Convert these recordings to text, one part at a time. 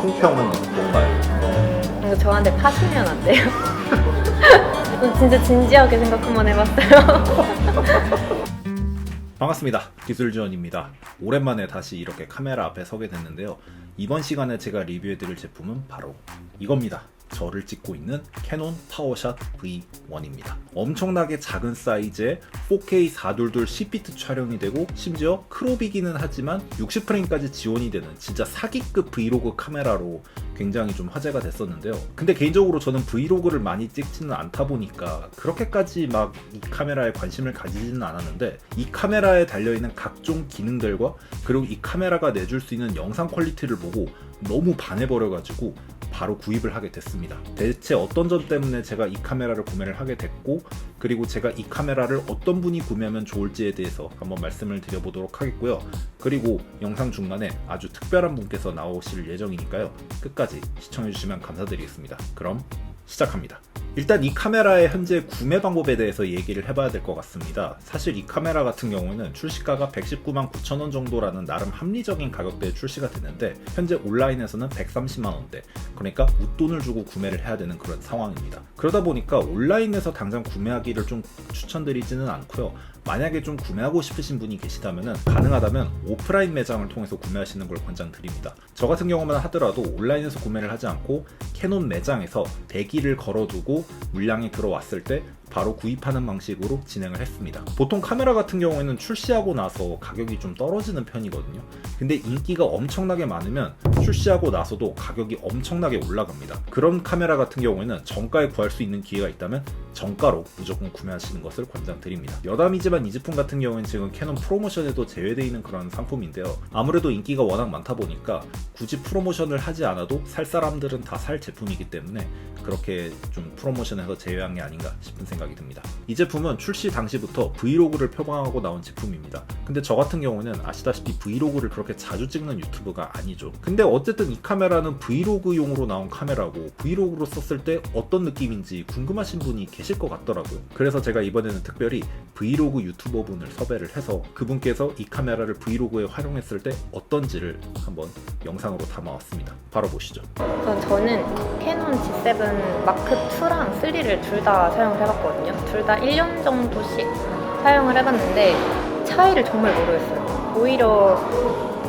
총평은 뭔가요? 이거 저한테 파시면 안 돼요? 저 진짜 진지하게 생각 한번 해봤어요. 반갑습니다. 기술지원입니다. 오랜만에 다시 이렇게 카메라 앞에 서게 됐는데요. 이번 시간에 제가 리뷰해드릴 제품은 바로 이겁니다. 저를 찍고 있는 캐논 파워샷 V1입니다. 엄청나게 작은 사이즈의 4K 422 10비트 촬영이 되고 심지어 크롭이기는 하지만 60프레임까지 지원이 되는 진짜 사기급 브이로그 카메라로 굉장히 좀 화제가 됐었는데요. 근데 개인적으로 저는 브이로그를 많이 찍지는 않다 보니까 그렇게까지 막 이 카메라에 관심을 가지지는 않았는데 이 카메라에 달려있는 각종 기능들과 그리고 이 카메라가 내줄 수 있는 영상 퀄리티를 보고 너무 반해버려가지고 바로 구입을 하게 됐습니다. 대체 어떤 점 때문에 제가 이 카메라를 구매를 하게 됐고 그리고 제가 이 카메라를 어떤 분이 구매하면 좋을지에 대해서 한번 말씀을 드려보도록 하겠고요. 그리고 영상 중간에 아주 특별한 분께서 나오실 예정이니까요. 끝까지 시청해주시면 감사드리겠습니다. 그럼 시작합니다. 일단 이 카메라의 현재 구매 방법에 대해서 얘기를 해봐야 될 것 같습니다. 사실 이 카메라 같은 경우에는 출시가가 119만 9천 원 정도라는 나름 합리적인 가격대에 출시가 됐는데 현재 온라인에서는 130만 원대 그러니까 웃돈을 주고 구매를 해야 되는 그런 상황입니다. 그러다 보니까 온라인에서 당장 구매하기를 좀 추천드리지는 않고요. 만약에 좀 구매하고 싶으신 분이 계시다면 가능하다면 오프라인 매장을 통해서 구매하시는 걸 권장드립니다. 저 같은 경우만 하더라도 온라인에서 구매를 하지 않고 캐논 매장에서 대기를 걸어두고 물량이 들어왔을 때 바로 구입하는 방식으로 진행을 했습니다. 보통 카메라 같은 경우에는 출시하고 나서 가격이 좀 떨어지는 편이거든요. 근데 인기가 엄청나게 많으면 출시하고 나서도 가격이 엄청나게 올라갑니다. 그런 카메라 같은 경우에는 정가에 구할 수 있는 기회가 있다면 정가로 무조건 구매하시는 것을 권장드립니다. 여담이지만 이 제품 같은 경우에는 지금 캐논 프로모션에도 제외되어 있는 그런 상품인데요. 아무래도 인기가 워낙 많다 보니까 굳이 프로모션을 하지 않아도 살 사람들은 다 살 제품이기 때문에 그렇게 좀 프로모션에서 제외한 게 아닌가 싶은 생각이 듭니다. 이 제품은 출시 당시부터 브이로그를 표방하고 나온 제품입니다. 근데 저 같은 경우는 아시다시피 브이로그를 그렇게 자주 찍는 유튜브가 아니죠. 근데 어쨌든 이 카메라는 브이로그용으로 나온 카메라고 브이로그로 썼을 때 어떤 느낌인지 궁금하신 분이 계실 것 같더라고요. 그래서 제가 이번에는 특별히 브이로그 유튜버 분을 섭외를 해서 그분께서 이 카메라를 브이로그에 활용했을 때 어떤지를 한번 영상으로 담아왔습니다. 바로 보시죠. 저는 캐논 G7 마크 2랑 3를 둘 다 사용을 해봤거든요. 둘 다 1년 정도씩 사용을 해봤는데 차이를 정말 모르겠어요. 오히려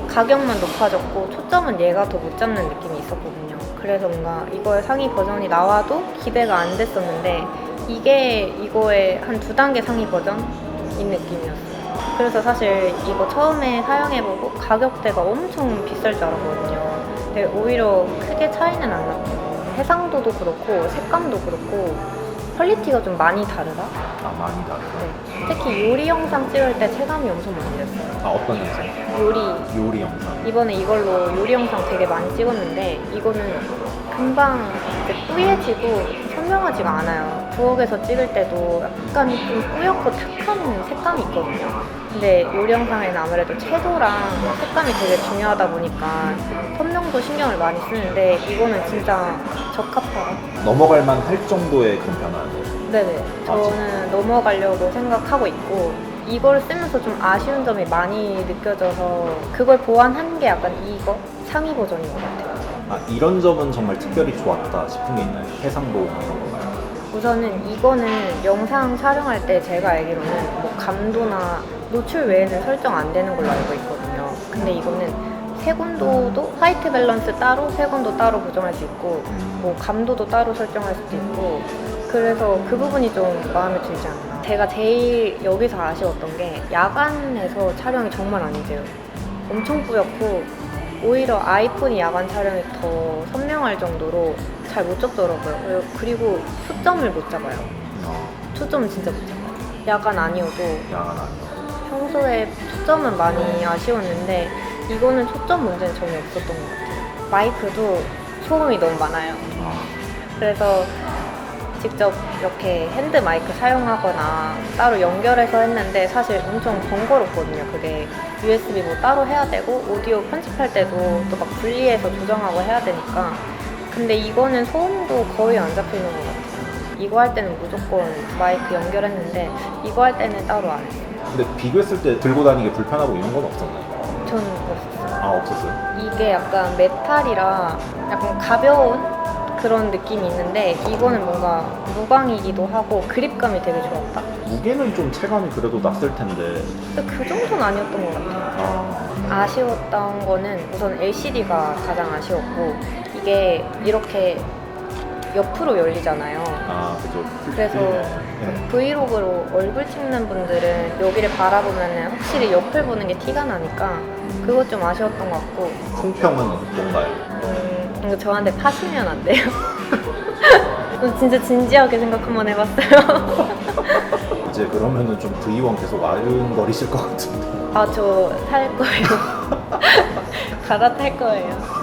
가격만 높아졌고 초점은 얘가 더 못 잡는 느낌이 있었거든요. 그래서 뭔가 이거의 상위 버전이 나와도 기대가 안 됐었는데 이게 이거의 한 두 단계 상위 버전인 느낌이었어요. 그래서 사실 이거 처음에 사용해보고 가격대가 엄청 비쌀 줄 알았거든요. 근데 오히려 크게 차이는 안 났고 해상도도 그렇고 색감도 그렇고 퀄리티가 좀 많이 다르다? 아 많이 다르다. 네. 특히 요리 영상 찍을 때 체감이 엄청 많이 됐어요. 아 어떤 영상? 요리 요리 영상. 이번에 이걸로 요리 영상 되게 많이 찍었는데 이거는 금방 이제 뿌얘지고 선명하지가 않아요. 부엌에서 찍을 때도 약간 좀 뿌옇고 탁한 색감이 있거든요. 근데 요리 영상에는 아무래도 채도랑 색감이 되게 중요하다 보니까 선명도 신경을 많이 쓰는데 이거는 진짜 적합하다. 넘어갈 만 할 정도의 그런 변화예요. 네네. 저는 넘어가려고 생각하고 있고 이걸 쓰면서 좀 아쉬운 점이 많이 느껴져서 그걸 보완한 게 약간 이거 상위 버전인 것 같아요. 아 이런 점은 정말 특별히 좋았다 싶은 게 있나요? 해상도 이런 건가요? 우선은 이거는 영상 촬영할 때 제가 알기로는 뭐 감도나 노출 외에는 설정 안 되는 걸로 알고 있거든요. 근데 이거는 색온도도 화이트 밸런스 따로 색온도 따로 조정할 수 있고 뭐 감도도 따로 설정할 수도 있고 그래서 그 부분이 좀 마음에 들지 않나. 제가 제일 여기서 아쉬웠던 게 야간에서 촬영이 정말 안 돼요. 엄청 뿌옇고 오히려 아이폰이 야간 촬영이 더 선명할 정도로 잘 못 잡더라고요. 그리고 초점을 못 잡아요. 어, 초점은 진짜 못 잡아요. 야간 아니어도 야간 아니요. 평소에 초점은 많이 아쉬웠는데 이거는 초점 문제는 전혀 없었던 것 같아요. 마이크도 소음이 너무 많아요. 아, 그래서 직접 이렇게 핸드 마이크 사용하거나 따로 연결해서 했는데 사실 엄청 번거롭거든요. 그게 USB 뭐 따로 해야 되고 오디오 편집할 때도 또 막 분리해서 조정하고 해야 되니까 근데 이거는 소음도 거의 안 잡히는 것 같아요. 이거 할 때는 무조건 마이크 연결했는데 이거 할 때는 따로 안 했어요. 근데 비교했을 때 들고 다니기 불편하고 이런 건 없었나요? 전 없었어요. 아 없었어요? 이게 약간 메탈이라 약간 가벼운 그런 느낌이 있는데 이거는 뭔가 무광이기도 하고 그립감이 되게 좋았다. 무게는 좀 체감이 그래도 났을 텐데. 근데 그 정도는 아니었던 것 같아요. 아, 아쉬웠던 거는 우선 LCD가 가장 아쉬웠고 이게 이렇게 옆으로 열리잖아요. 아 그죠. 그래서 네. 브이로그로 얼굴 찍는 분들은 여기를 바라보면 확실히 옆을 보는 게 티가 나니까 그것 좀 아쉬웠던 것 같고 총평은 뭔가요? 음, 이거 저한테 파시면 안 돼요? 저 진짜 진지하게 생각 한번 해봤어요. 이제 그러면은 좀 V1 계속 아른거리실 것 같은데. 아, 저살 거예요. 갈아탈 거예요.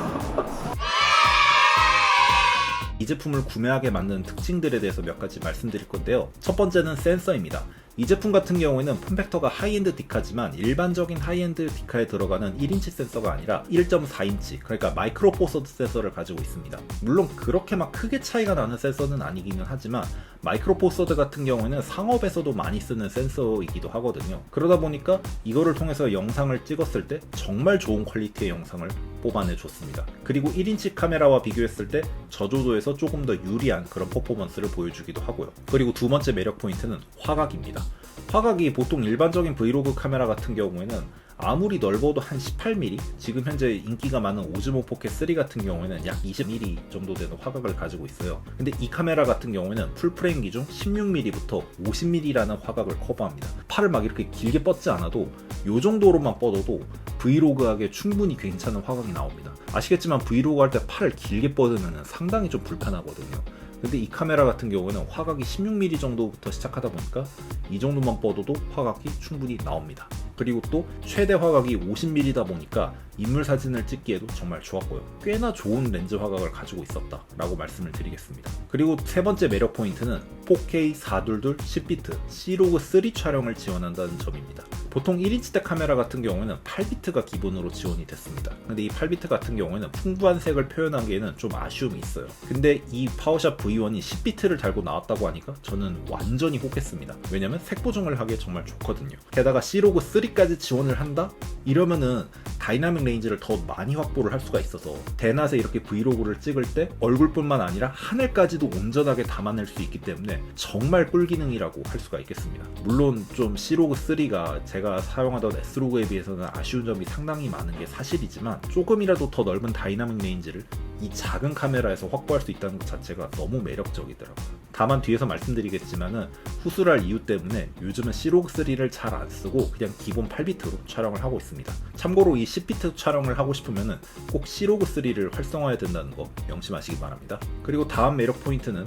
제품을 구매하게 만든 특징들에 대해서 몇 가지 말씀드릴 건데요. 첫 번째는 센서입니다. 이 제품 같은 경우에는 폼팩터가 하이엔드 디카지만 일반적인 하이엔드 디카에 들어가는 1인치 센서가 아니라 1.4인치 그러니까 마이크로 포서드 센서를 가지고 있습니다. 물론 그렇게 막 크게 차이가 나는 센서는 아니기는 하지만 마이크로 포서드 같은 경우에는 상업에서도 많이 쓰는 센서이기도 하거든요. 그러다 보니까 이거를 통해서 영상을 찍었을 때 정말 좋은 퀄리티의 영상을 뽑아내 줬습니다. 그리고 1인치 카메라와 비교했을 때 저조도에서 조금 더 유리한 그런 퍼포먼스를 보여주기도 하고요. 그리고 두 번째 매력 포인트는 화각입니다. 화각이 보통 일반적인 브이로그 카메라 같은 경우에는 아무리 넓어도 한 18mm, 지금 현재 인기가 많은 오즈모 포켓 3 같은 경우에는 약 20mm 정도 되는 화각을 가지고 있어요. 근데 이 카메라 같은 경우에는 풀프레임 기준 16mm부터 50mm라는 화각을 커버합니다. 팔을 막 이렇게 길게 뻗지 않아도 이 정도로만 뻗어도 브이로그하게 충분히 괜찮은 화각이 나옵니다. 아시겠지만 브이로그 할 때 팔을 길게 뻗으면 상당히 좀 불편하거든요. 근데 이 카메라 같은 경우는 화각이 16mm 정도부터 시작하다 보니까 이 정도만 뻗어도 화각이 충분히 나옵니다. 그리고 또 최대 화각이 50mm다 보니까 인물 사진을 찍기에도 정말 좋았고요. 꽤나 좋은 렌즈 화각을 가지고 있었다라고 말씀을 드리겠습니다. 그리고 세 번째 매력 포인트는 4K 422 10비트 C로그 3 촬영을 지원한다는 점입니다. 보통 1인치대 카메라 같은 경우에는 8비트가 기본으로 지원이 됐습니다. 근데 이 8비트 같은 경우에는 풍부한 색을 표현하기에는 좀 아쉬움이 있어요. 근데 이 파워샵 V1이 10비트를 달고 나왔다고 하니까 저는 완전히 혹했습니다. 왜냐면 색 보정을 하기에 정말 좋거든요. 게다가 C로그 3까지 지원을 한다? 이러면은 다이나믹 레인지를 더 많이 확보를 할 수가 있어서 대낮에 이렇게 브이로그를 찍을 때 얼굴뿐만 아니라 하늘까지도 온전하게 담아낼 수 있기 때문에 정말 꿀 기능이라고 할 수가 있겠습니다. 물론 좀 C로그 3가 제가 사용하던 S로그에 비해서는 아쉬운 점이 상당히 많은 게 사실이지만 조금이라도 더 넓은 다이나믹 레인지를 이 작은 카메라에서 확보할 수 있다는 것 자체가 너무 매력적이더라고요. 다만 뒤에서 말씀드리겠지만은 후술할 이유 때문에 요즘은 C로그 3를 잘 안 쓰고 그냥 기본 8비트로 촬영을 하고 있습니다. 참고로 이 10비트 촬영을 하고 싶으면은 꼭 C로그 3를 활성화해야 된다는 거 명심하시기 바랍니다. 그리고 다음 매력 포인트는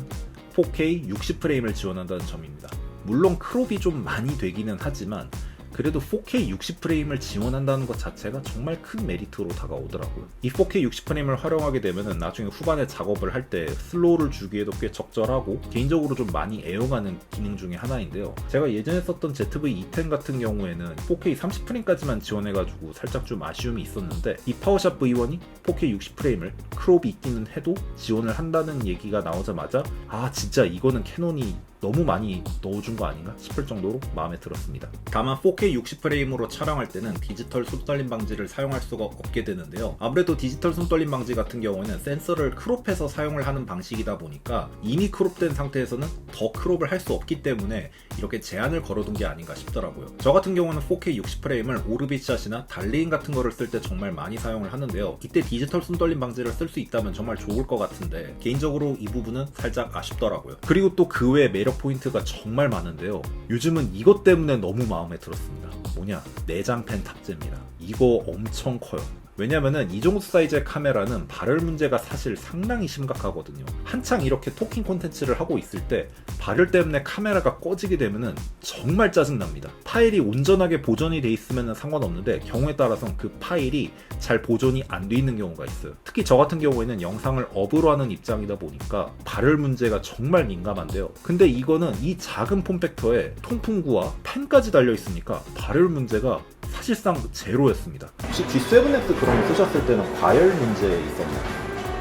4K 60프레임을 지원한다는 점입니다. 물론 크롭이 좀 많이 되기는 하지만 그래도 4K 60프레임을 지원한다는 것 자체가 정말 큰 메리트로 다가오더라고요. 이 4K 60프레임을 활용하게 되면 나중에 후반에 작업을 할 때 슬로우를 주기에도 꽤 적절하고 개인적으로 좀 많이 애용하는 기능 중에 하나인데요. 제가 예전에 썼던 ZV-E10 같은 경우에는 4K 30프레임까지만 지원해가지고 살짝 좀 아쉬움이 있었는데 이 파워샵 V1이 4K 60프레임을 크롭이 있기는 해도 지원을 한다는 얘기가 나오자마자 아 진짜 이거는 캐논이 너무 많이 넣어준 거 아닌가 싶을 정도로 마음에 들었습니다. 다만 4K 60프레임으로 촬영할 때는 디지털 손떨림 방지를 사용할 수가 없게 되는데요. 아무래도 디지털 손떨림 방지 같은 경우에는 센서를 크롭해서 사용을 하는 방식이다 보니까 이미 크롭된 상태에서는 더 크롭을 할 수 없기 때문에 이렇게 제한을 걸어둔 게 아닌가 싶더라고요. 저 같은 경우는 4K 60프레임을 오르빗샷이나 달레인 같은 거를 쓸 때 정말 많이 사용을 하는데요. 이때 디지털 손떨림 방지를 쓸 수 있다면 정말 좋을 것 같은데 개인적으로 이 부분은 살짝 아쉽더라고요. 그리고 또 그 외 매력 포인트가 정말 많은데요. 요즘은 이것 때문에 너무 마음에 들었습니다. 뭐냐? 내장펜 탑재입니다. 이거 엄청 커요. 왜냐면은 이 정도 사이즈의 카메라는 발열 문제가 사실 상당히 심각하거든요. 한창 이렇게 토킹 콘텐츠를 하고 있을 때 발열 때문에 카메라가 꺼지게 되면은 정말 짜증납니다. 파일이 온전하게 보존이 돼 있으면 상관없는데 경우에 따라서는 그 파일이 잘 보존이 안 돼 있는 경우가 있어요. 특히 저 같은 경우에는 영상을 업으로 하는 입장이다 보니까 발열 문제가 정말 민감한데요. 근데 이거는 이 작은 폼팩터에 통풍구와 펜까지 달려 있으니까 발열 문제가 사실상 제로였습니다. 혹시 G7X 그런 거 쓰셨을 때는 과열 문제 있었나요?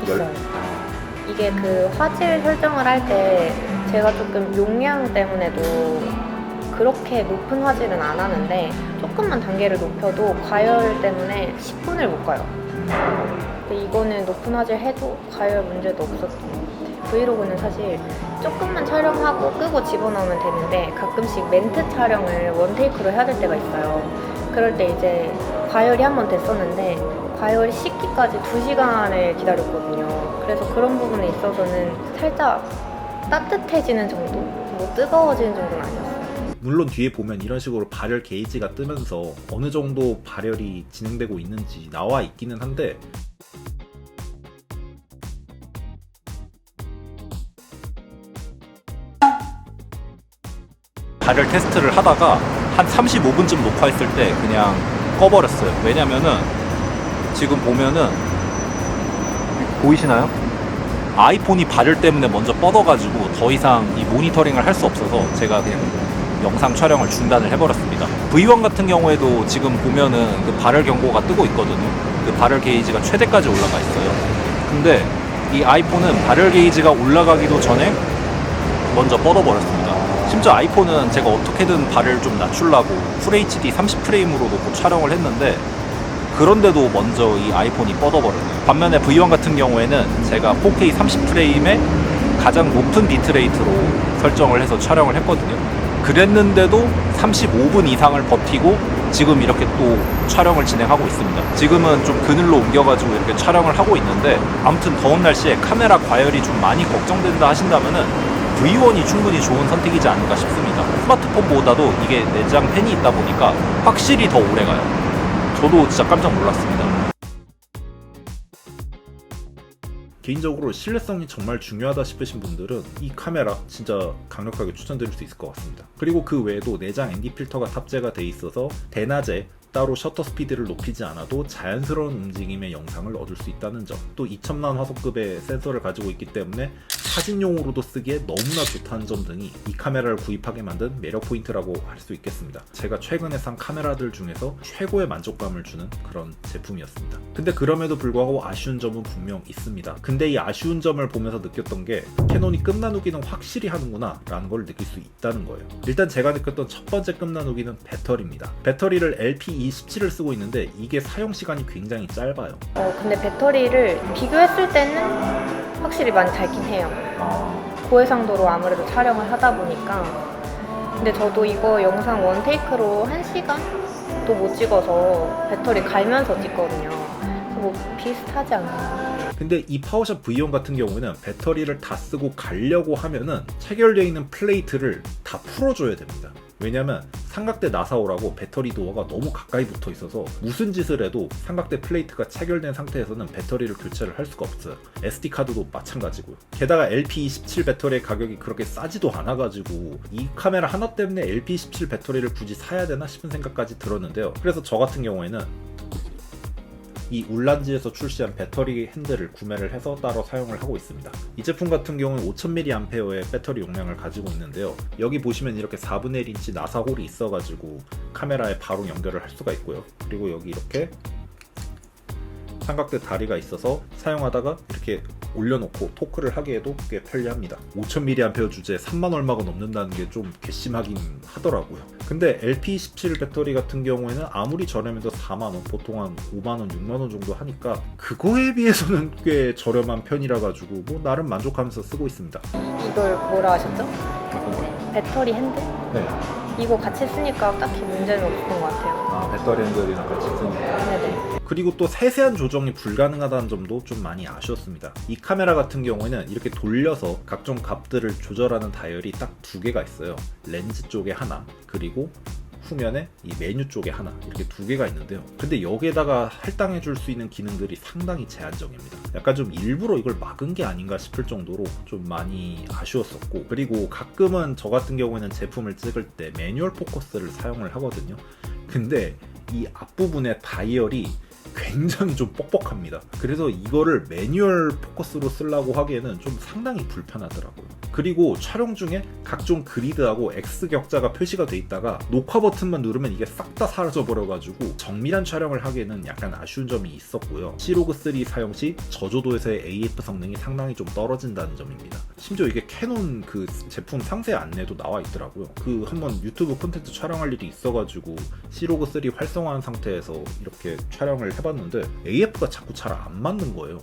있어요. 이게 그 화질 설정을 할 때 제가 조금 용량 때문에도 그렇게 높은 화질은 안 하는데 조금만 단계를 높여도 과열 때문에 10분을 못 가요. 근데 이거는 높은 화질 해도 과열 문제도 없었던 것 같아요. 브이로그는 사실 조금만 촬영하고 끄고 집어넣으면 되는데 가끔씩 멘트 촬영을 원테이크로 해야 될 때가 있어요. 그럴 때 이제 과열이 한 번 됐었는데 과열이 식기까지 2시간을 기다렸거든요. 그래서 그런 부분에 있어서는 살짝 따뜻해지는 정도? 뭐 뜨거워지는 정도는 아니었어요. 물론 뒤에 보면 이런 식으로 발열 게이지가 뜨면서 어느 정도 발열이 진행되고 있는지 나와 있기는 한데 발열 테스트를 하다가 한 35분쯤 녹화했을 때 그냥 꺼버렸어요. 왜냐면은 지금 보면은 보이시나요? 아이폰이 발열 때문에 먼저 뻗어가지고 더 이상 이 모니터링을 할 수 없어서 제가 그냥 영상 촬영을 중단을 해버렸습니다. V1 같은 경우에도 지금 보면은 그 발열 경고가 뜨고 있거든요. 그 발열 게이지가 최대까지 올라가 있어요. 근데 이 아이폰은 발열 게이지가 올라가기도 전에 먼저 뻗어버렸습니다. 심지어 아이폰은 제가 어떻게든 발을 좀 낮추려고 FHD 30프레임으로 놓고 촬영을 했는데 그런데도 먼저 이 아이폰이 뻗어버렸네요. 반면에 V1 같은 경우에는 제가 4K 30프레임에 가장 높은 비트레이트로 설정을 해서 촬영을 했거든요. 그랬는데도 35분 이상을 버티고 지금 이렇게 또 촬영을 진행하고 있습니다. 지금은 좀 그늘로 옮겨가지고 이렇게 촬영을 하고 있는데 아무튼 더운 날씨에 카메라 과열이 좀 많이 걱정된다 하신다면은 V1이 충분히 좋은 선택이지 않을까 싶습니다. 스마트폰보다도 이게 내장 팬이 있다 보니까 확실히 더 오래 가요. 저도 진짜 깜짝 놀랐습니다. 개인적으로 신뢰성이 정말 중요하다 싶으신 분들은 이 카메라 진짜 강력하게 추천드릴 수 있을 것 같습니다. 그리고 그 외에도 내장 ND 필터가 탑재가 돼 있어서 대낮에 따로 셔터 스피드를 높이지 않아도 자연스러운 움직임의 영상을 얻을 수 있다는 점. 또 2000만 화소급의 센서를 가지고 있기 때문에 사진용으로도 쓰기에 너무나 좋다는 점 등이 이 카메라를 구입하게 만든 매력 포인트라고 할 수 있겠습니다. 제가 최근에 산 카메라들 중에서 최고의 만족감을 주는 그런 제품이었습니다. 근데 그럼에도 불구하고 아쉬운 점은 분명 있습니다. 근데 이 아쉬운 점을 보면서 느꼈던 게 캐논이 끝나누기는 확실히 하는구나 라는 걸 느낄 수 있다는 거예요. 일단 제가 느꼈던 첫 번째 끝나누기는 배터리입니다. 배터리를 LP27을 쓰고 있는데 이게 사용 시간이 굉장히 짧아요. 어, 근데 배터리를 비교했을 때는 확실히 많이 닳긴 해요. 고해상도로 아무래도 촬영을 하다 보니까. 근데 저도 이거 영상 원테이크로 1시간도 못 찍어서 배터리 갈면서 찍거든요. 그래서 뭐 비슷하지 않나요? 근데 이 파워샷 V1 같은 경우에는 배터리를 다 쓰고 가려고 하면은 체결되어 있는 플레이트를 다 풀어줘야 됩니다. 왜냐면 삼각대 나사오라고 배터리 도어가 너무 가까이 붙어 있어서 무슨 짓을 해도 삼각대 플레이트가 체결된 상태에서는 배터리를 교체를 할 수가 없어요. SD 카드도 마찬가지고요. 게다가 LP27 배터리의 가격이 그렇게 싸지도 않아 가지고 이 카메라 하나 때문에 LP27 배터리를 굳이 사야 되나 싶은 생각까지 들었는데요. 그래서 저 같은 경우에는 이 울란지에서 출시한 배터리 핸들을 구매를 해서 따로 사용을 하고 있습니다. 이 제품 같은 경우는 5000mAh의 배터리 용량을 가지고 있는데요. 여기 보시면 이렇게 4분의 1인치 나사 홀이 있어가지고 카메라에 바로 연결을 할 수가 있고요. 그리고 여기 이렇게 삼각대 다리가 있어서 사용하다가 이렇게 올려놓고 토크를 하기에도 꽤 편리합니다. 5000mAh 주제에 3만 얼마가 넘는다는 게 좀 괘씸하긴 하더라고요. 근데 LP17 배터리 같은 경우에는 아무리 저렴해도 4만 원, 보통 한 5만 원, 6만 원 정도 하니까 그거에 비해서는 꽤 저렴한 편이라 가지고 뭐 나름 만족하면서 쓰고 있습니다. 이걸 뭐라 하셨죠? 배터리 핸들? 네. 이거 같이 쓰니까 딱히 문제는 없었던 것 같아요. 아, 배터리 핸들이랑 같이 쓰니까. 네네. 그리고 또 세세한 조정이 불가능하다는 점도 좀 많이 아쉬웠습니다. 이 카메라 같은 경우에는 이렇게 돌려서 각종 값들을 조절하는 다이얼이 딱 두 개가 있어요. 렌즈 쪽에 하나, 그리고 후면에 이 메뉴 쪽에 하나 이렇게 두 개가 있는데요. 근데 여기에다가 할당해 줄 수 있는 기능들이 상당히 제한적입니다. 약간 좀 일부러 이걸 막은 게 아닌가 싶을 정도로 좀 많이 아쉬웠었고 그리고 가끔은 저 같은 경우에는 제품을 찍을 때 매뉴얼 포커스를 사용을 하거든요. 근데 이 앞부분의 다이얼이 굉장히 좀 뻑뻑합니다. 그래서 이거를 매뉴얼 포커스로 쓰려고 하기에는 좀 상당히 불편하더라고요. 그리고 촬영 중에 각종 그리드하고 X 격자가 표시가 돼 있다가 녹화 버튼만 누르면 이게 싹 다 사라져 버려가지고 정밀한 촬영을 하기에는 약간 아쉬운 점이 있었고요. 시로그 3 사용 시 저조도에서의 AF 성능이 상당히 좀 떨어진다는 점입니다. 심지어 이게 캐논 그 제품 상세 안내도 나와 있더라고요. 그 한번 유튜브 콘텐츠 촬영할 일이 있어가지고 시로그 3 활성화한 상태에서 이렇게 촬영을 해봤는데 AF가 자꾸 잘 안 맞는 거예요.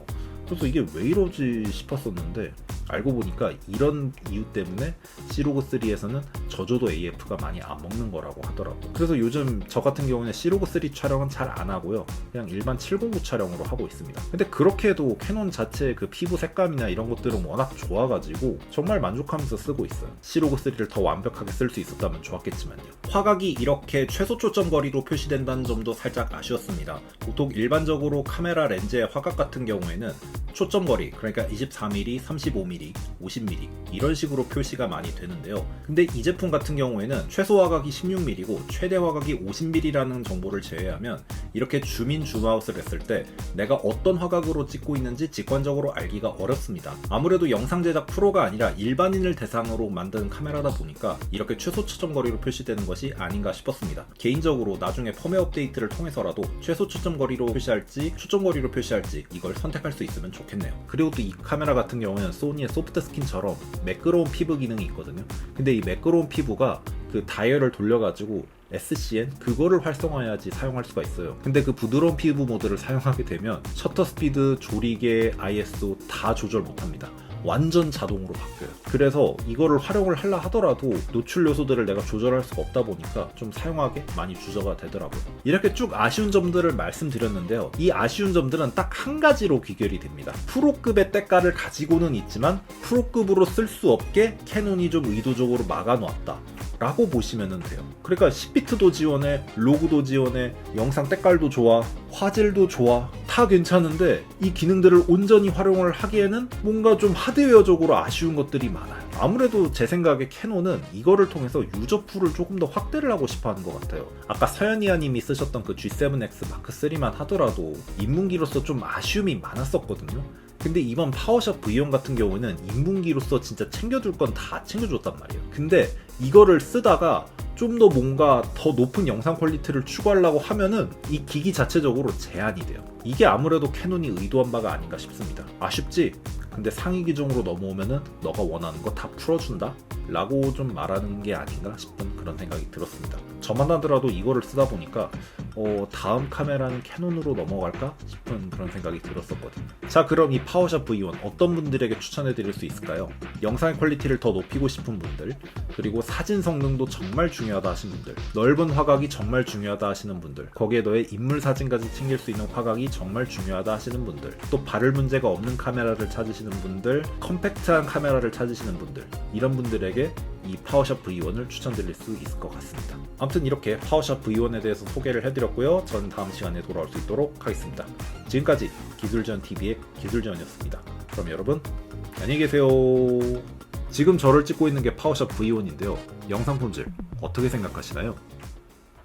그래서 이게 왜 이러지 싶었었는데 알고 보니까 이런 이유 때문에 시로그 3에서는 저조도 AF가 많이 안 먹는 거라고 하더라고. 그래서 요즘 저 같은 경우는 시로그 3 촬영은 잘 안 하고요. 그냥 일반 709 촬영으로 하고 있습니다. 근데 그렇게 해도 캐논 자체의 그 피부 색감이나 이런 것들은 워낙 좋아가지고 정말 만족하면서 쓰고 있어요. 시로그 3를 더 완벽하게 쓸 수 있었다면 좋았겠지만요. 화각이 이렇게 최소 초점 거리로 표시된다는 점도 살짝 아쉬웠습니다. 보통 일반적으로 카메라 렌즈의 화각 같은 경우에는 초점 거리, 그러니까 24mm, 35mm, 50mm 이런 식으로 표시가 많이 되는데요. 근데 이 제품 같은 경우에는 최소 화각이 16mm고 최대 화각이 50mm라는 정보를 제외하면 이렇게 줌인 줌아웃을 했을 때 내가 어떤 화각으로 찍고 있는지 직관적으로 알기가 어렵습니다. 아무래도 영상 제작 프로가 아니라 일반인을 대상으로 만든 카메라다 보니까 이렇게 최소 초점 거리로 표시되는 것이 아닌가 싶었습니다. 개인적으로 나중에 펌웨어 업데이트를 통해서라도 최소 초점 거리로 표시할지 초점 거리로 표시할지 이걸 선택할 수 있으면 좋겠네요. 그리고 또 이 카메라 같은 경우는 소니의 소프트 스킨처럼 매끄러운 피부 기능이 있거든요. 근데 이 매끄러운 피부가 그 다이얼을 돌려가지고 SCN 그거를 활성화해야지 사용할 수가 있어요. 근데 그 부드러운 피부 모드를 사용하게 되면 셔터 스피드, 조리개, ISO 다 조절 못합니다. 완전 자동으로 바뀌어요. 그래서 이거를 활용을 하려 하더라도 노출 요소들을 내가 조절할 수가 없다 보니까 좀 사용하기 많이 주저가 되더라고요. 이렇게 쭉 아쉬운 점들을 말씀드렸는데요. 이 아쉬운 점들은 딱 한 가지로 귀결이 됩니다. 프로급의 때가를 가지고는 있지만 프로급으로 쓸 수 없게 캐논이 좀 의도적으로 막아놓았다. 라고 보시면 돼요. 그러니까 10비트도 지원해, 로그도 지원해, 영상 때깔도 좋아, 화질도 좋아, 다 괜찮은데 이 기능들을 온전히 활용을 하기에는 뭔가 좀 하드웨어적으로 아쉬운 것들이 많아요. 아무래도 제 생각에 캐논은 이거를 통해서 유저 풀을 조금 더 확대를 하고 싶어 하는 것 같아요. 아까 서현이아 님이 쓰셨던 그 G7X 마크 3만 하더라도 입문기로서 좀 아쉬움이 많았었거든요. 근데 이번 파워샵 V1 같은 경우는 인문기로서 진짜 챙겨줄 건 다 챙겨줬단 말이에요. 근데 이거를 쓰다가 좀 더 뭔가 더 높은 영상 퀄리티를 추구하려고 하면은 이 기기 자체적으로 제한이 돼요. 이게 아무래도 캐논이 의도한 바가 아닌가 싶습니다. 아쉽지? 근데 상위 기종으로 넘어오면은 너가 원하는 거 다 풀어준다? 라고 좀 말하는 게 아닌가 싶은 그런 생각이 들었습니다. 저만 하더라도 이거를 쓰다 보니까 어, 다음 카메라는 캐논으로 넘어갈까 싶은 그런 생각이 들었었거든요. 자, 그럼 이 파워샵 V1 어떤 분들에게 추천해 드릴 수 있을까요? 영상의 퀄리티를 더 높이고 싶은 분들, 그리고 사진 성능도 정말 중요하다 하시는 분들, 넓은 화각이 정말 중요하다 하시는 분들, 거기에 더해 인물 사진까지 챙길 수 있는 화각이 정말 중요하다 하시는 분들, 또 발열 문제가 없는 카메라를 찾으시는 분들, 컴팩트한 카메라를 찾으시는 분들, 이런 분들에게 이 파워샵 V1을 추천드릴 수 있을 것 같습니다. 아무튼 이렇게 파워샵 V1에 대해서 소개를 해드렸고요. 저는 다음 시간에 돌아올 수 있도록 하겠습니다. 지금까지 기술전 TV의 기술전이었습니다. 그럼 여러분 안녕히 계세요. 지금 저를 찍고 있는 게 파워샵 V1인데요. 영상 품질 어떻게 생각하시나요?